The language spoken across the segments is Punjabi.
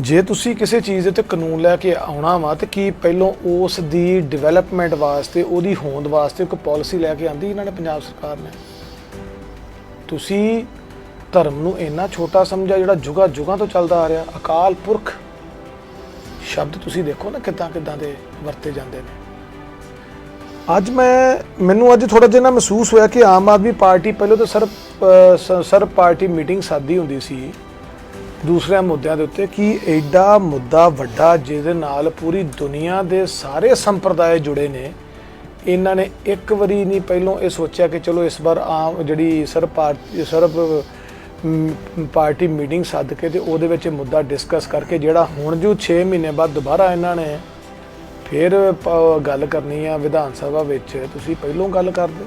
ਜੇ ਤੁਸੀਂ ਕਿਸੇ ਚੀਜ਼ ਦੇ ਉੱਤੇ ਕਾਨੂੰਨ ਲੈ ਕੇ ਆਉਣਾ ਵਾ, ਤੇ ਕੀ ਪਹਿਲੋਂ ਉਸ ਦੀ ਡਿਵੈਲਪਮੈਂਟ ਵਾਸਤੇ, ਉਹਦੀ ਹੋਂਦ ਵਾਸਤੇ ਇੱਕ ਪਾਲਿਸੀ ਲੈ ਕੇ ਆਂਦੀ ਇਹਨਾਂ ਨੇ, ਪੰਜਾਬ ਸਰਕਾਰ ਨੇ? ਤੁਸੀਂ ਧਰਮ ਨੂੰ ਇੰਨਾ ਛੋਟਾ ਸਮਝਿਆ, ਜਿਹੜਾ ਜੁਗਾ ਜੁਗਾਂ ਤੋਂ ਚੱਲਦਾ ਆ ਰਿਹਾ, ਅਕਾਲ ਪੁਰਖ ਸ਼ਬਦ ਤੁਸੀਂ ਦੇਖੋ ਨਾ ਕਿੱਦਾਂ ਕਿੱਦਾਂ ਦੇ ਵਰਤੇ ਜਾਂਦੇ ਨੇ। ਅੱਜ ਮੈਂ, ਮੈਨੂੰ ਅੱਜ ਥੋੜਾ ਜਿਹਾ ਨਾ ਮਹਿਸੂਸ ਹੋਇਆ ਕਿ ਆਮ ਆਦਮੀ ਪਾਰਟੀ, ਪਹਿਲਾਂ ਤਾਂ ਸਰਬ ਅਹ ਸਰਬ ਪਾਰਟੀ ਮੀਟਿੰਗ ਸਾਦੀ ਹੁੰਦੀ ਸੀ। ਦੂਸਰਿਆਂ ਮੁੱਦਿਆਂ ਦੇ ਉੱਤੇ ਕਿ ਐਡਾ ਮੁੱਦਾ ਵੱਡਾ ਜਿਹਦੇ ਨਾਲ ਪੂਰੀ ਦੁਨੀਆ ਦੇ ਸਾਰੇ ਸੰਪਰਦਾਇ ਜੁੜੇ ਨੇ। ਇਹਨਾਂ ਨੇ ਇੱਕ ਵਾਰੀ ਨਹੀਂ ਪਹਿਲੋਂ ਇਹ ਸੋਚਿਆ ਕਿ ਚਲੋ ਇਸ ਵਾਰ ਆਮ ਜਿਹੜੀ ਸਰਬ ਪਾਰਟੀ ਸਰਬ ਪਾਰਟੀ ਮੀਟਿੰਗ ਸੱਦ ਕੇ ਤੇ ਉਹਦੇ ਵਿੱਚ ਮੁੱਦਾ ਡਿਸਕਸ ਕਰਕੇ ਜਿਹੜਾ ਹੁਣ ਜੋ 6 ਮਹੀਨੇ ਬਾਅਦ ਦੁਬਾਰਾ ਇਹਨਾਂ ਨੇ ਫਿਰ ਗੱਲ ਕਰਨੀ ਆ ਵਿਧਾਨ ਸਭਾ ਵਿੱਚ। ਤੁਸੀਂ ਪਹਿਲੋਂ ਗੱਲ ਕਰਦੇ।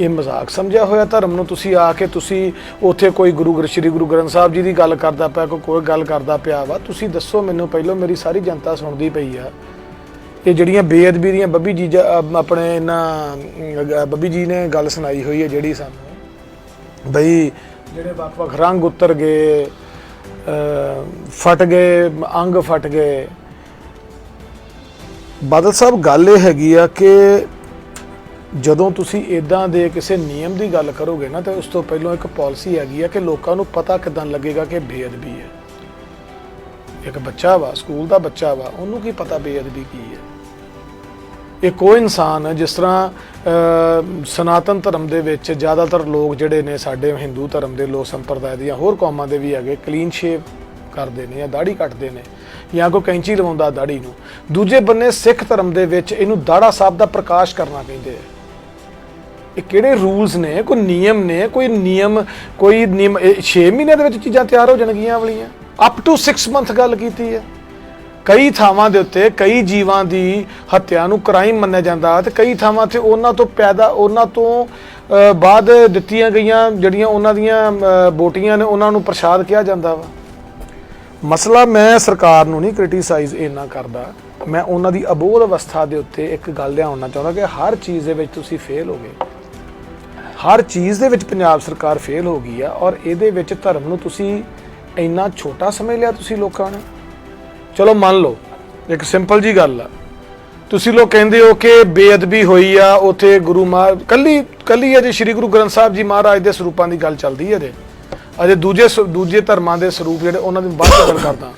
ਇਹ ਮਜ਼ਾਕ ਸਮਝਿਆ ਹੋਇਆ ਧਰਮ ਨੂੰ ਤੁਸੀਂ ਆ ਕੇ ਤੁਸੀਂ ਉੱਥੇ ਕੋਈ ਗੁਰੂ ਗ੍ਰੰਥ ਸ੍ਰੀ ਗੁਰੂ ਗ੍ਰੰਥ ਸਾਹਿਬ ਜੀ ਦੀ ਗੱਲ ਕਰਦਾ ਪਿਆ, ਕੋਈ ਕੋਈ ਗੱਲ ਕਰਦਾ ਪਿਆ ਵਾ, ਤੁਸੀਂ ਦੱਸੋ ਮੈਨੂੰ ਪਹਿਲੋਂ ਮੇਰੀ ਸਾਰੀ ਜਨਤਾ ਸੁਣਦੀ ਪਈ ਆ। ਇਹ ਜਿਹੜੀਆਂ ਬੇਅਦਬੀ ਦੀਆਂ ਬੱਬੀ ਜੀ ਜ- ਆਪਣੇ ਇਹਨਾਂ ਬੱਬੀ ਜੀ ਨੇ ਗੱਲ ਸੁਣਾਈ ਹੋਈ ਹੈ ਜਿਹੜੀ ਸਾਨੂੰ ਬਈ ਜਿਹੜੇ ਵੱਖ-ਵੱਖ ਰੰਗ ਉਤਰ ਗਏ ਫਟ ਗਏ, ਅੰਗ ਫਟ ਗਏ। ਬਾਦਲ ਸਾਹਿਬ, ਗੱਲ ਇਹ ਹੈਗੀ ਆ ਕਿ ਜਦੋਂ ਤੁਸੀਂ ਇਦਾਂ ਦੇ ਕਿਸੇ ਨਿਯਮ ਦੀ ਗੱਲ ਕਰੋਗੇ ਨਾ, ਤਾਂ ਉਸ ਤੋਂ ਪਹਿਲਾਂ ਇੱਕ ਪਾਲਿਸੀ ਹੈਗੀ ਆ ਕਿ ਲੋਕਾਂ ਨੂੰ ਪਤਾ ਕਿਦਾਂ ਲੱਗੇਗਾ ਕਿ ਬੇਅਦਬੀ ਹੈ। ਇੱਕ ਬੱਚਾ ਵਾ, ਸਕੂਲ ਦਾ ਬੱਚਾ ਵਾ, ਉਹਨੂੰ ਕੀ ਪਤਾ ਬੇਅਦਬੀ ਕੀ ਹੈ? ਇੱਕ ਉਹ ਇਨਸਾਨ ਜਿਸ ਤਰ੍ਹਾਂ ਸਨਾਤਨ ਧਰਮ ਦੇ ਵਿੱਚ ਜ਼ਿਆਦਾਤਰ ਲੋਕ ਜਿਹੜੇ ਨੇ ਸਾਡੇ ਹਿੰਦੂ ਧਰਮ ਦੇ ਲੋਕ ਸੰਪਰਦਾਇ ਦੀਆਂ ਹੋਰ ਕੌਮਾਂ ਦੇ ਵੀ ਹੈਗੇ, ਕਲੀਨ ਸ਼ੇਵ ਕਰਦੇ ਨੇ ਜਾਂ ਦਾੜੀ ਕੱਟਦੇ ਨੇ ਜਾਂ ਕੋਈ ਕੈਂਚੀ ਲਵਾਉਂਦਾ ਦਾੜੀ ਨੂੰ। ਦੂਜੇ ਬੰਨੇ ਸਿੱਖ ਧਰਮ ਦੇ ਵਿੱਚ ਇਹਨੂੰ ਦਾੜਾ ਸਾਹਿਬ ਦਾ ਪ੍ਰਕਾਸ਼ ਕਰਨਾ ਕਹਿੰਦੇ ਆ। ਇਹ ਕਿਹੜੇ ਰੂਲਸ ਨੇ? ਕੋਈ ਨਿਯਮ ਨੇ? ਕੋਈ ਨਿਯਮ ਕੋਈ ਨਿਯਮ 6 ਮਹੀਨੇ ਦੇ ਵਿੱਚ ਚੀਜ਼ਾਂ ਤਿਆਰ ਹੋ ਜਾਣਗੀਆਂ ਵਾਲੀਆਂ। ਅਪ ਟੂ 6 ਮੰਥ ਗੱਲ ਕੀਤੀ ਹੈ। ਕਈ ਥਾਵਾਂ ਦੇ ਉੱਤੇ ਕਈ ਜੀਵਾਂ ਦੀ ਹੱਤਿਆ ਨੂੰ ਕ੍ਰਾਈਮ ਮੰਨਿਆ ਜਾਂਦਾ ਤੇ ਕਈ ਥਾਵਾਂ ਤੇ ਉਹਨਾਂ ਤੋਂ ਪੈਦਾ, ਉਹਨਾਂ ਤੋਂ ਬਾਅਦ ਦਿੱਤੀਆਂ ਗਈਆਂ ਜਿਹੜੀਆਂ ਉਹਨਾਂ ਦੀਆਂ ਬੋਟੀਆਂ ਨੇ ਉਹਨਾਂ ਨੂੰ ਪ੍ਰਸ਼ਾਦ ਕਿਹਾ ਜਾਂਦਾ ਵਾ। ਮਸਲਾ ਮੈਂ ਸਰਕਾਰ ਨੂੰ ਨਹੀਂ ਕ੍ਰਿਟਿਸਾਈਜ਼ ਇੰਨਾ ਕਰਦਾ। ਮੈਂ ਉਹਨਾਂ ਦੀ ਅਬੋਧ ਅਵਸਥਾ ਦੇ ਉੱਤੇ ਇੱਕ ਗੱਲ ਲਿਆਉਣਾ ਚਾਹੁੰਦਾ ਕਿ ਹਰ ਚੀਜ਼ ਦੇ ਵਿੱਚ ਤੁਸੀਂ ਫੇਲ ਹੋ ਗਏ ਹਰ ਚੀਜ਼ ਦੇ ਵਿੱਚ ਪੰਜਾਬ ਸਰਕਾਰ ਫੇਲ ਹੋ ਗਈ ਆ ਔਰ ਇਹਦੇ ਵਿੱਚ ਧਰਮ ਨੂੰ ਤੁਸੀਂ ਇੰਨਾ ਛੋਟਾ ਸਮਝ ਲਿਆ ਤੁਸੀਂ ਲੋਕਾਂ ਨੇ? ਚਲੋ ਮੰਨ ਲਓ, ਇੱਕ ਸਿੰਪਲ ਜੀ ਗੱਲ ਆ। ਤੁਸੀਂ ਲੋਕ ਕਹਿੰਦੇ ਹੋ ਕਿ ਬੇਅਦਬੀ ਹੋਈ ਆ, ਉਥੇ ਗੁਰੂ ਮਹਾਰਾਜ ਕੱਲੀ ਕੱਲੀ ਅਜੇ ਸ੍ਰੀ ਗੁਰੂ ਗ੍ਰੰਥ ਸਾਹਿਬ ਜੀ ਮਹਾਰਾਜ ਦੇ ਸਰੂਪਾਂ ਦੀ ਗੱਲ ਚੱਲਦੀ ਹੈ ਅਜੇ। ਅਜੇ ਦੂਜੇ ਸ- ਦੂਜੇ ਧਰਮਾਂ ਦੇ ਸਰੂਪ ਜਿਹੜੇ ਉਹਨਾਂ ਦੀ ਬਾਅਦ ਚ ਗੱਲ ਕਰਦਾ।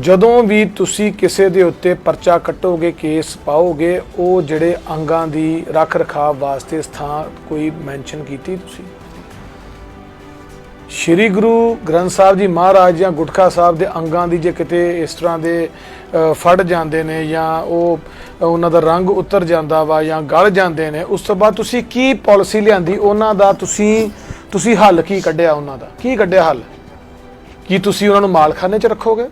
ਜਦੋਂ ਵੀ ਤੁਸੀਂ ਕਿਸੇ ਦੇ ਉੱਤੇ ਪਰਚਾ ਕੱਟੋਗੇ, ਕੇਸ ਪਾਓਗੇ, ਉਹ ਜਿਹੜੇ ਅੰਗਾਂ ਦੀ ਰੱਖ ਰਖਾਵ ਵਾਸਤੇ ਸਥਾਨ ਕੋਈ ਮੈਂਸ਼ਨ ਕੀਤੀ ਤੁਸੀਂ? ਸ਼੍ਰੀ ਗੁਰੂ ਗ੍ਰੰਥ ਸਾਹਿਬ ਜੀ ਮਹਾਰਾਜ ਜਾਂ ਗੁਟਖਾ ਸਾਹਿਬ ਦੇ ਅੰਗਾਂ ਦੀ ਜੇ ਕਿਤੇ ਇਸ ਤਰ੍ਹਾਂ ਦੇ ਫੜ ਜਾਂਦੇ ਨੇ ਜਾਂ ਉਹ ਉਹਨਾਂ ਦਾ ਰੰਗ ਉਤਰ ਜਾਂਦਾ ਵਾ ਜਾਂ ਗਲ ਜਾਂਦੇ ਨੇ, ਉਸ ਤੋਂ ਬਾਅਦ ਤੁਸੀਂ ਕੀ ਪਾਲਿਸੀ ਲਿਆਂਦੀ? ਉਹਨਾਂ ਦਾ ਤੁਸੀਂ ਤੁਸੀਂ ਹੱਲ ਕੀ ਕੱਢਿਆ ਉਹਨਾਂ ਦਾ? ਕੀ ਕੱਢਿਆ ਹੱਲ? ਕੀ ਤੁਸੀਂ ਉਹਨਾਂ ਨੂੰ ਮਾਲਖਾਨੇ 'ਚ ਰੱਖੋਗੇ?